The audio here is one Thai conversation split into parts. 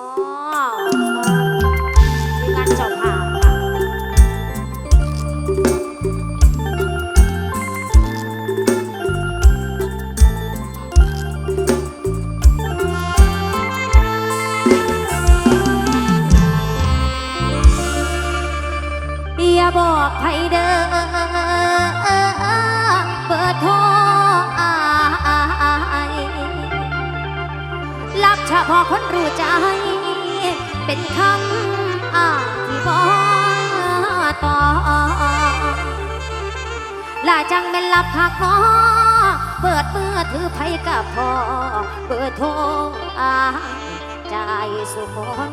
มีงานเจ้าภาพค่ะอย่าบอกใครเด้อเปิดโทรอายรับเฉพาะคนรู้ เป็นคำอธิบายต่อลาจังเป็นลับหักพอเปิดมือถือไผกับพอเปิดโทรอาใจสุคน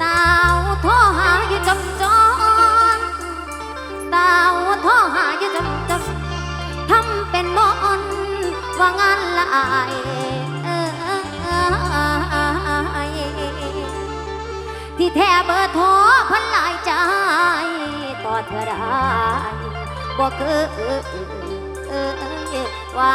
สาวโทรหาอยู่จำจอนสาวโทรหาอยู่จำจอนทำเป็นมอนว่างานลาย ที่แท้เบอร์โทรพันหลายใจ ต่อเธอได้บอกเออว่า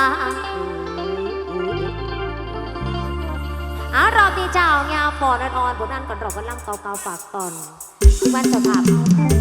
อารอบนี้เจ้าเงาปอดอ่อนบนนั้นก่อนรอกกันล่ำเก่าๆฝากตอนวันเจะภาพ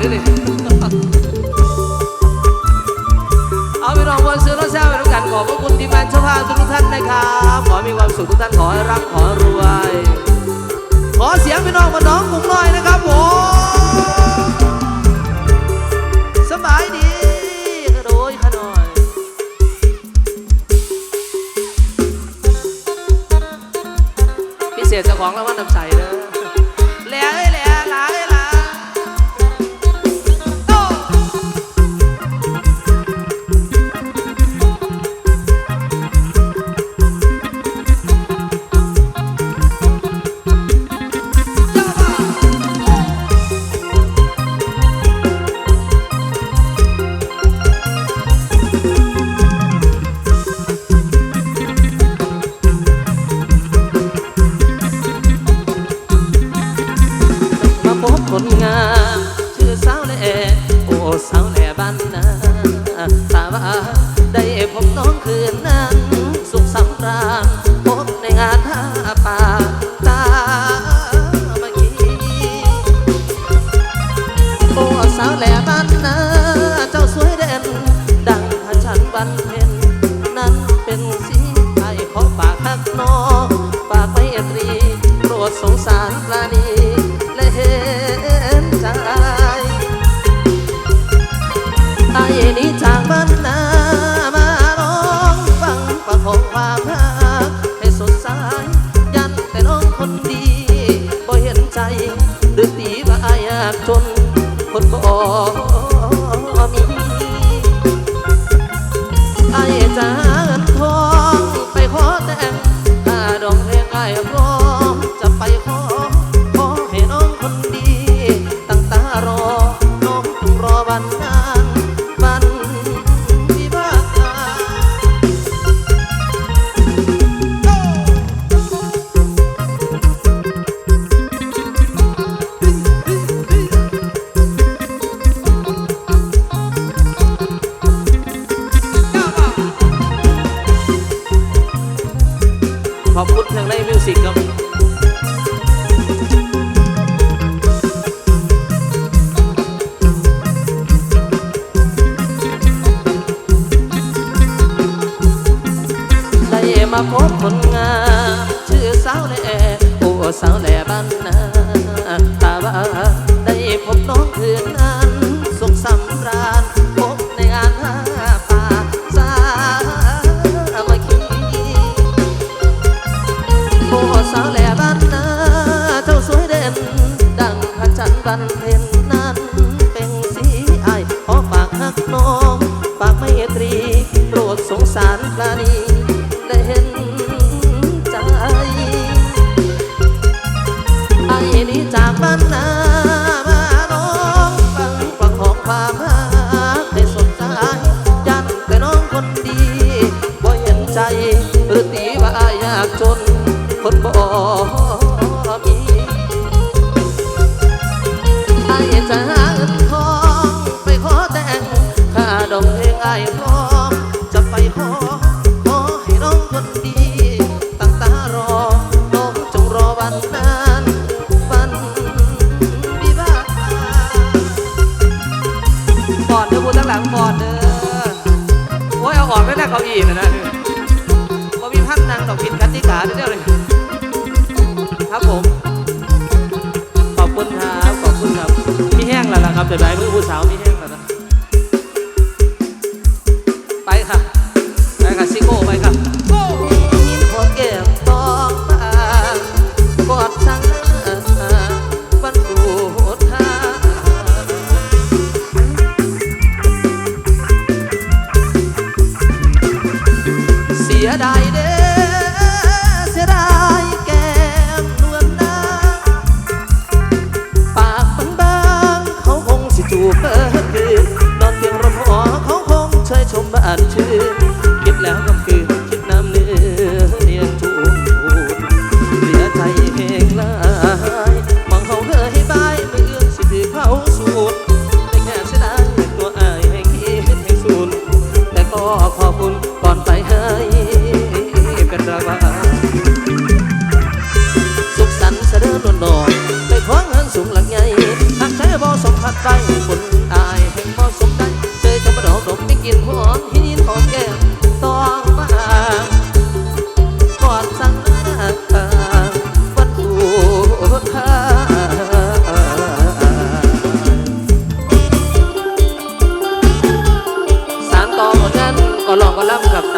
ด้วยนี่เอาพี่น้องวันซื้อน้องแซวเป็นกันขอบพระคุณทีมงานเจ้าภาพทุกท่านนะครับ ขอมีความสุขทุกท่านขอให้ร่ำขอรวย ขอเสียงพี่น้องมาน้องกุ้งน้อยนะครับผม คนบอกาวแหล่ผัวสาวแหล่บ้านนาถ้าว่าได้พบน้องคืนนา ดองเพลงไอ้พร้อมจะไปขอขอให้น้องคนดี ตั้งตารอน้องจงรอวันนั้นวันวิวาทปอดเด้อพูดทั้งหลังปอดเด้อโอ้ยเอาออกไม่ได้เขาอีกนะนะพอมีพันนางดอกผิดกติกาเด้อเลยครับผมขอบคุณครับขอบคุณครับพี่แห้งแล้วล่ะครับแต่ได้มือผู้สาวพี่แห้ง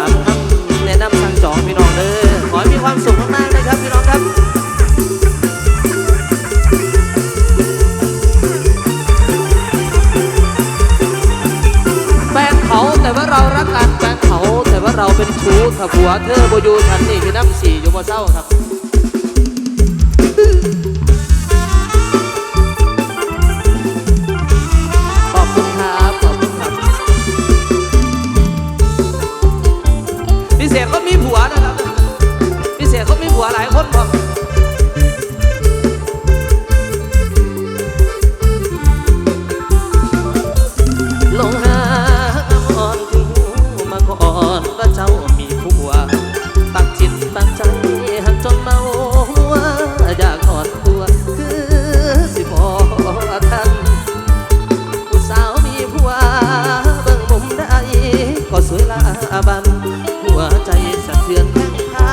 คำแนะนำทางจองพี่น้องเด้อขอให้มีความสุขมากๆเลยครับพี่น้องครับแฟนเขาแต่ว่าเรารักกันแฟนเขาแต่ว่าเราเป็นชู้ถ้าผัวเธอโบยูทันนี่พี่น้ำสี่อยู่บ่เศร้าครับ บัง หัวใจสะเทือนแรงพา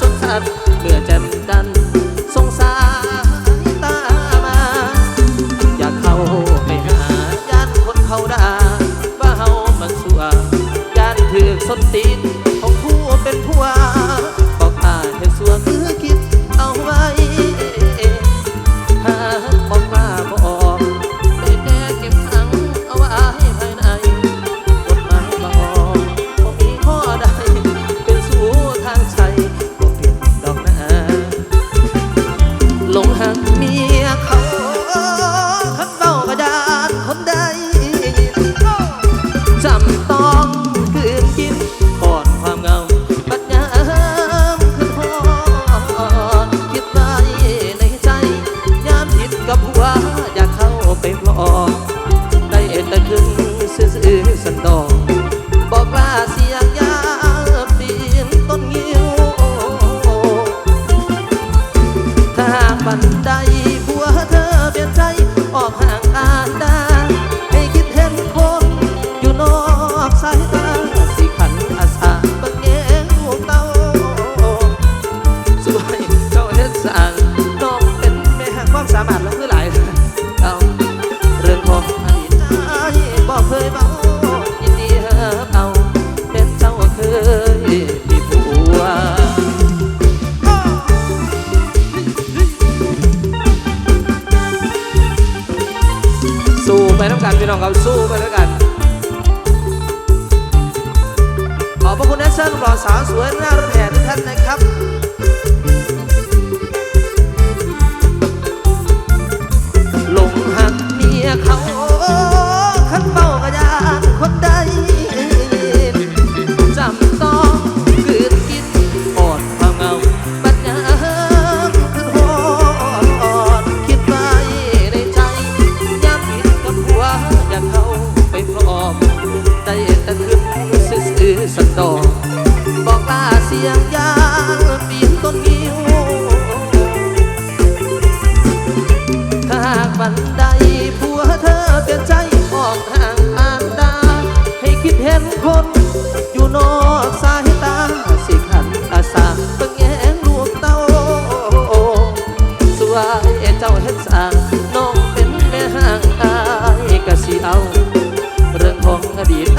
จนสั่นเมื่อแจ่มดันสงสารตามา อยากเข้าไปหาญาติคนเขาด่าว่าเฮามันสัวญาติถือสนตีน suara เจ้าเฮ็ดสร้างน้องเป็นแม่ห่างอายก็สิเอา เรื่องของอดีต